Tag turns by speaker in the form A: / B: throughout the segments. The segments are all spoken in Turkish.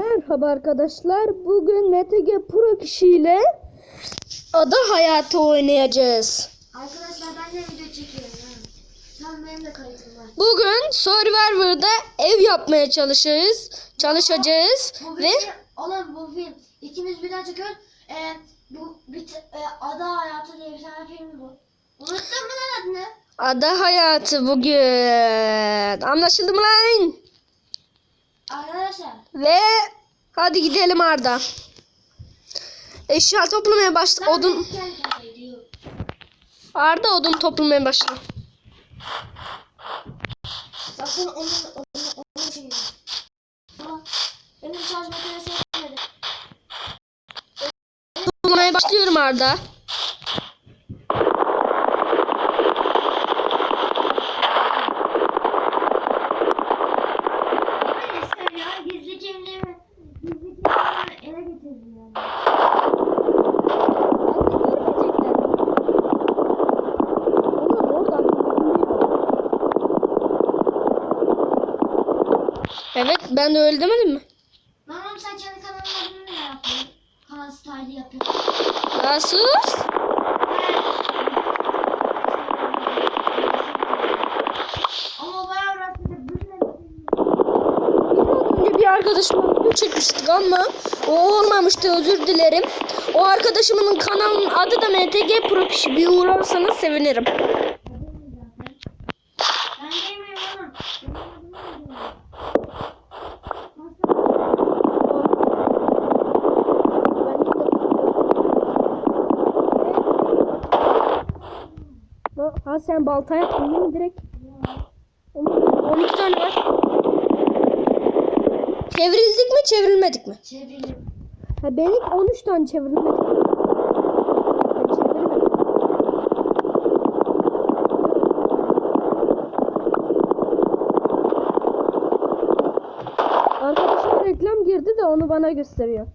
A: Merhaba arkadaşlar. Bugün MTG Pro kişiyle ada hayatı oynayacağız.
B: Arkadaşlar ben de video çekiyorum. An benim de kayıtım var.
A: Bugün Survivor'da ev yapmaya çalışacağız. Çalışacağız
B: Bu
A: ve
B: film, oğlum bu film. İkimiz birden çekiyoruz. Ee, bu bir t- e, Ada Hayatı diye bir tane film bu. Unuttun mu lan adını?
A: ada hayatı bugün. Anlaşıldı mı lan? Ve hadi gidelim Arda. Eşya toplamaya başla. Odun. Arda odun toplamaya başla.
B: Sakın onu onu onu çekin. Ama benim şarj makinesi.
A: Toplamaya başlıyorum Arda.
B: Neyse ya gizli kimliğimi gizli kimliğimi eve getirdim ya.
A: Evet ben de öyle demedim mi?
B: Mamam sen kendi kanalın adını ne yaptın? Kanal style yapıyorsun.
A: Ya sus.
B: Ama bayağı uğraştı.
A: Biraz önce bir arkadaşımla video çekmiştik ama o olmamıştı özür dilerim. O arkadaşımın kanalının adı da MTG Pro kişi. Bir uğrarsanız sevinirim.
B: Ben demiyorum oğlum.
A: Ha sen balta yaptın değil mi direkt? Onun 12 tane var. Çevrildik mi çevrilmedik mi?
B: Çevirelim.
A: Ha benim 13 tane çevrilmedik. Çevirmedim. Arkadaşım reklam girdi de onu bana gösteriyor.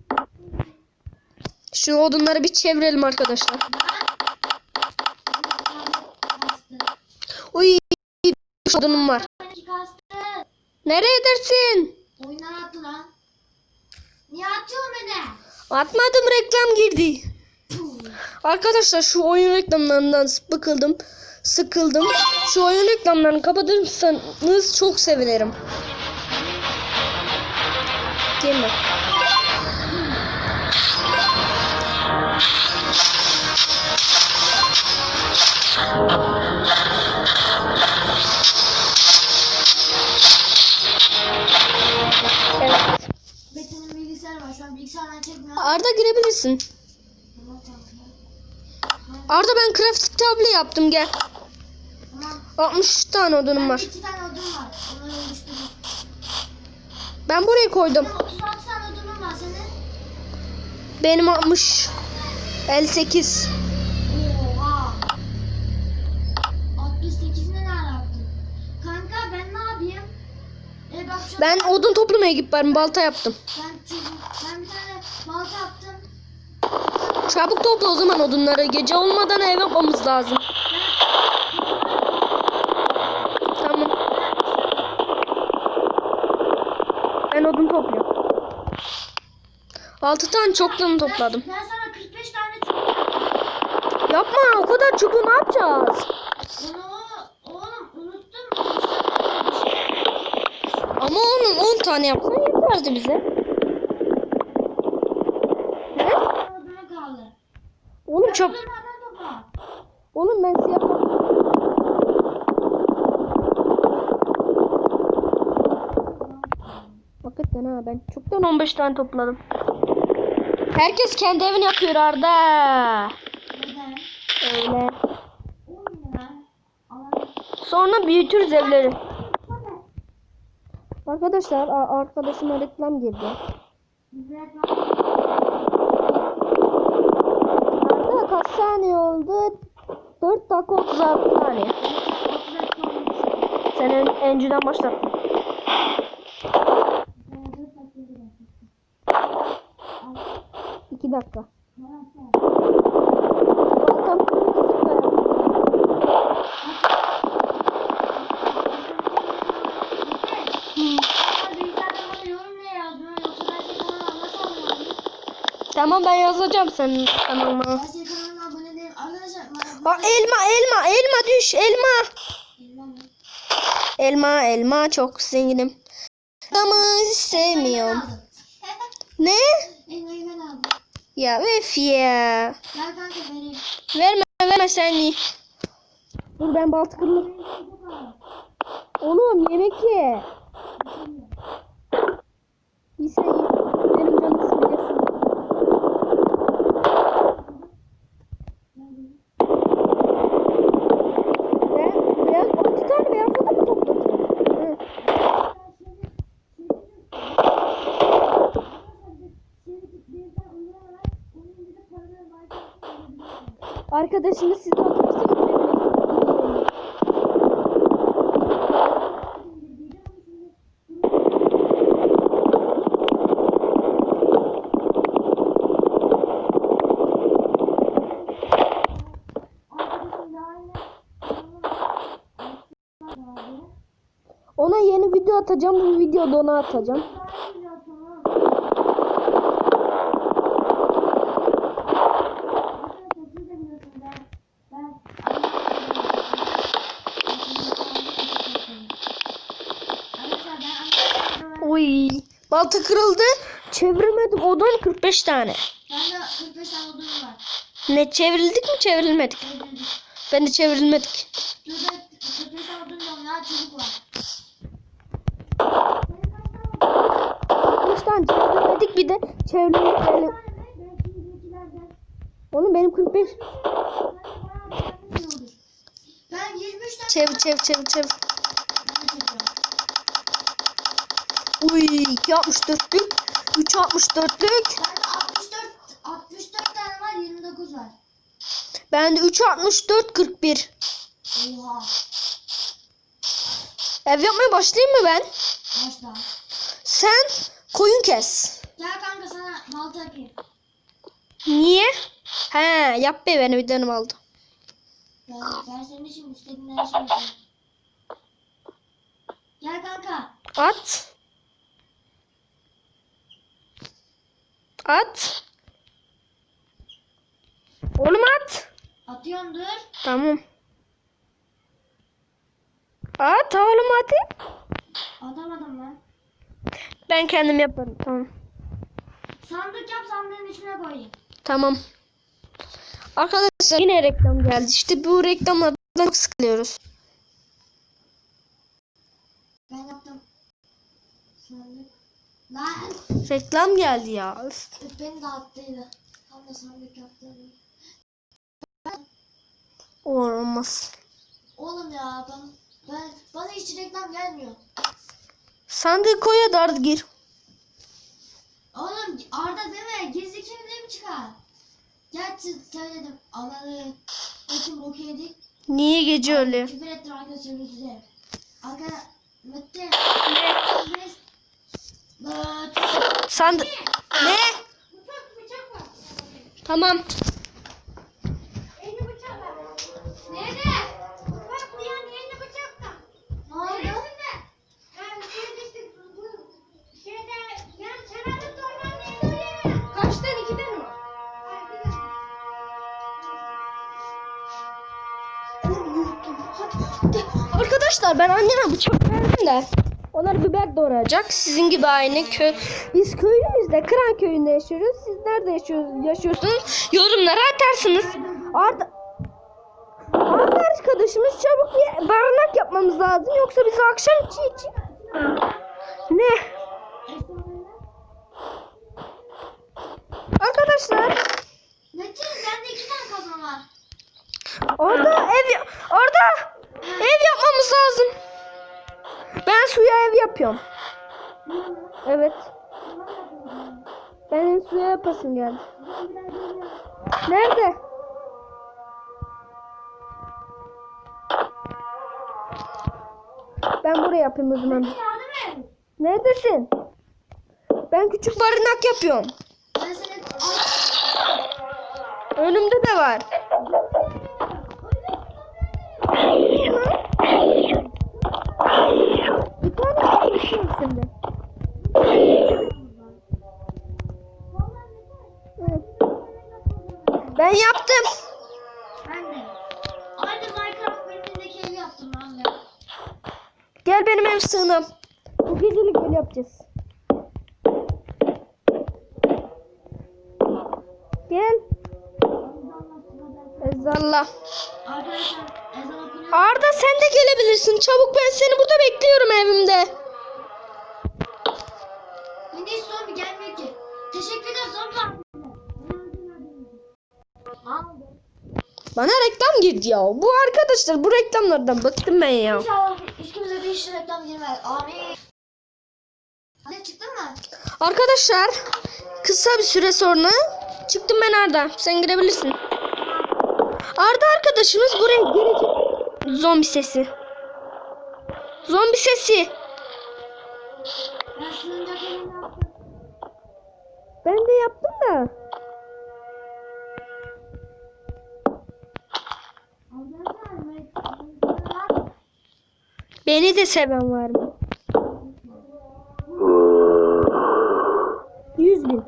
A: Şu odunları bir çevirelim arkadaşlar. 60 odunum var. Nereye dersin?
B: Oyundan attı lan. Niye atıyorsun beni?
A: Atmadım reklam girdi. Arkadaşlar şu oyun reklamlarından sıkıldım. Sıkıldım. Şu oyun reklamlarını kapatırsanız çok sevinirim. Gelme. Yaptım gel.
B: Tamam.
A: 60 tane odunum var.
B: iki tane odun var.
A: Ben buraya koydum.
B: Benim 36 tane odunum var senin.
A: Benim 60. 58.
B: Oha. 68'ini nerede yaptın? Kanka ben ne yapayım? E bak
A: Ben odun toplamaya gittim. Balta yaptım.
B: ben,
A: Çabuk topla o zaman odunları. Gece olmadan ev yapmamız lazım. Tamam. Ben odun topluyorum. 6 tane çoktan topladım.
B: Ben, ben sana 45 tane çubuk
A: Yapma o kadar çubuğu ne yapacağız?
B: Onu oğlum unuttum.
A: Ama onun 10 tane yapsan yeterdi bize. Oğlum çok... Oğlum ben siyah... Hakikaten ha ben çoktan 15 tane topladım. Herkes kendi evini yapıyor Arda.
B: Neden?
A: Öyle. Sonra büyütürüz evleri. Arkadaşlar arkadaşıma reklam girdi.
B: Bize
A: Arda kaç saniye oldu? 4 dakika 36 saniye. Sen en, önceden başlattın. 2 dakika. Tamam ben yazacağım senin kanalıma. Bak elma elma elma düş elma.
B: Elma?
A: Elma çok zenginim. Hiç sevmiyorum. Ne? Ya öf ya. Verme verme sen ye. Dur ben baltı kırılır. Oğlum yemek ye. İyi sen ye. Benim canım sıkılıyorsun. Ben beyaz 6 tane beyaz da mı topladın? Hı. Arkadaşınız sizi atmışsa götürebilirsiniz. Ona yeni video atacağım. Bu videoda ona atacağım. Oy. Balta kırıldı. Çevirmedim. Odan 45 tane.
B: Bende 45 tane odun var.
A: Ne çevrildik mi çevrilmedik?
B: Öldürdüm.
A: Ben de çevrilmedik.
B: Dur ben 45 tane odun diyorum ya çubuk var.
A: 5 tane çevrilmedik bir de çevrilmedik. Yani... Oğlum benim 45.
B: Ben 23 tane
A: Çevir çevir çevir çevir.
B: Ben çekiyorum.
A: Uy 2 64'lük. 3 64'lük.
B: Bende 64 64 tane var 29 var.
A: Bende 3 64 41.
B: Oha.
A: Ev yapmaya başlayayım mı ben?
B: Başla.
A: Sen koyun kes.
B: Gel kanka sana balta yapayım.
A: Niye? He yap be beni bir dönem aldı.
B: Ben, ben senin için istediğin her şeyi. Gel kanka.
A: At. At. Oğlum at.
B: Atıyorum dur.
A: Tamam. At oğlum hadi.
B: Atamadım ben.
A: Ben kendim yaparım. Tamam.
B: Sandık yap sandığın içine koyayım.
A: Tamam. Arkadaşlar yine reklam geldi. İşte bu reklamlardan çok sıkılıyoruz.
B: Ben yaptım. Sandık. Lan.
A: Reklam geldi ya. Üf.
B: Beni dağıttıydı. Tam da sandık yaptım.
A: Olmaz.
B: Oğlum ya ben, ben bana hiç reklam gelmiyor.
A: Sandığı koy da artık gir.
B: Oğlum Arda deme gizli kimliğim çıkar. Gerçi söyledim. Ananı. Bakın bok yedik.
A: Niye gece öyle?
B: Küfür ettim arkadaşlar özür dilerim. Arkadaşlar Mete. Biz.
A: Sandık. Ne?
B: Bıçak bıçak var.
A: Tamam. Arkadaşlar ben anneme bıçak verdim de onlar biber doğrayacak. Sizin gibi aynı köy. Biz köyümüzde Kıran köyünde yaşıyoruz. Siz nerede yaşıyor- yaşıyorsunuz? Yorumlara atarsınız. Arda Arda arkadaşımız çabuk bir barınak yapmamız lazım. Yoksa bizi akşam çiğ çiğ. Ne? Arkadaşlar
B: Metin bende iki tane kazma var.
A: Orada yapıyorum. Evet. Benim suya yapasım geldi. Nerede? Ben buraya yapayım o zaman. Neredesin? Ben küçük barınak yapıyorum. Önümde de var. Bir tane konuşuyorum şimdi. Ben yaptım.
B: Ben de. Aynı Minecraft bölümündeki evi yaptım ben de.
A: Gel benim ev sığınam. Bu gecelik ev yapacağız. Gel. Ezallah.
B: Arkadaşlar okunuyor.
A: Arda sen de gelebilirsin. Çabuk ben seni burada bekliyorum evimde.
B: Yine hiç zombi gelmiyor ki. Teşekkürler zombi.
A: Bana reklam girdi ya. Bu arkadaşlar bu reklamlardan bıktım ben ya.
B: İnşallah hiç kimse bir işe reklam girmez. Amin. Hadi çıktın mı?
A: Arkadaşlar kısa bir süre sonra çıktım ben Arda. Sen girebilirsin. Arda arkadaşımız buraya gelecek. Zombi sesi. Zombi sesi.
B: Ben
A: de yaptım da. Beni de seven var mı? 100 bin.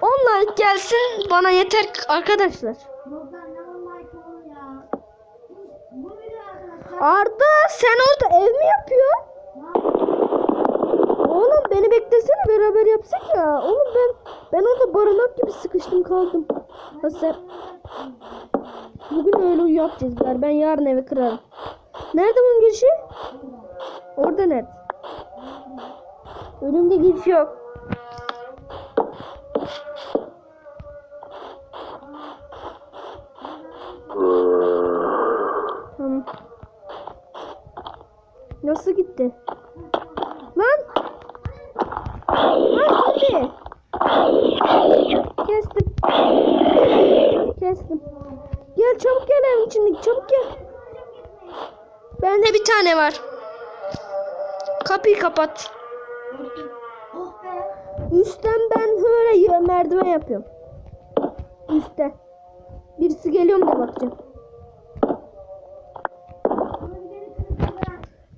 A: 10 like gelsin bana yeter arkadaşlar.
B: Buradan ne olmayı olur ya. Bu video arkadaşlar.
A: Arda sen orada ev mi yapıyorsun? Oğlum beni beklesene beraber yapsak ya. Oğlum ben ben orada barınak gibi sıkıştım kaldım. Nasıl? Bugün öyle yapacağız galiba. Ben yarın evi kırarım. Nerede bunun girişi? Orada net. Önümde giriş yok. İçindeki çabuk gel. Bende bir tane var. Kapıyı kapat. Üstten ben böyle merdiven yapıyorum. Üste. Birisi geliyor mu da bakacağım.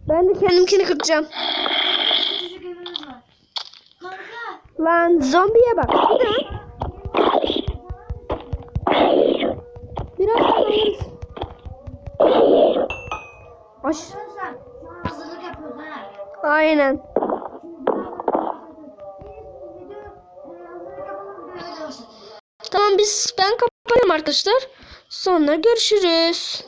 B: Ben.
A: De kendimkini kıracağım. Lan zombiye bak. Bir daha. Biraz. Aş.
B: Hazırlık yapıyoruz ha.
A: Aynen. Tamam biz ben kapatıyorum arkadaşlar. Sonra görüşürüz.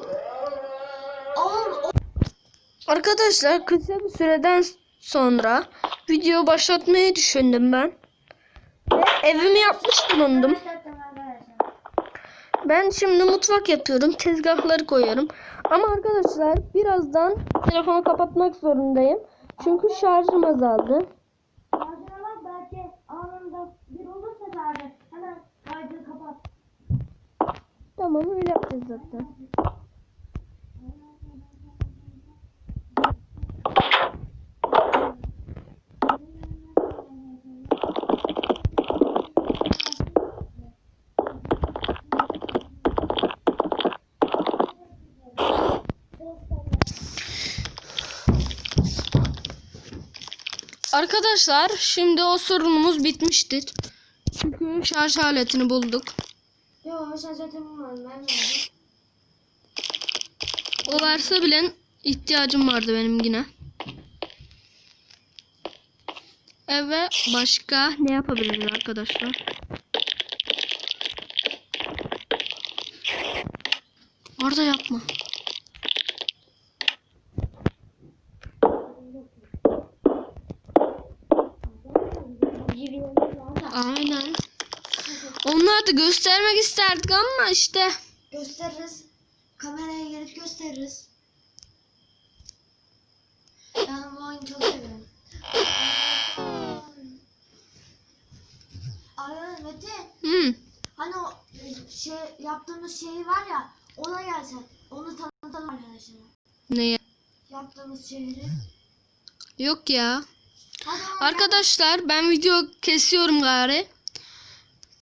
A: Arkadaşlar kısa bir süreden sonra video başlatmayı düşündüm ben. Ve evimi yapmış bulundum. Ben şimdi mutfak yapıyorum. Tezgahları koyuyorum. Ama arkadaşlar birazdan telefonu kapatmak zorundayım. Çünkü şarjım azaldı.
B: belki anında bir olursa zaten hemen kaydı kapat.
A: Tamam öyle yapacağız zaten. Arkadaşlar şimdi o sorunumuz bitmiştir. Çünkü şarj aletini bulduk.
B: Yok bilmiyorum ben de.
A: O varsa bilen ihtiyacım vardı benim yine. Evet başka ne yapabiliriz arkadaşlar? Orada yapma. Aynen. Da göstermek isterdik ama işte.
B: Gösteririz. Kameraya gelip gösteririz. Ben bu oyunu çok seviyorum. Metin,
A: Hmm.
B: hani o şey yaptığımız şey var ya, ona gelsen, onu tanıtalım arkadaşlara.
A: Neye?
B: Yaptığımız şehri.
A: Yok ya.
B: Hadi.
A: Arkadaşlar ben video kesiyorum gari.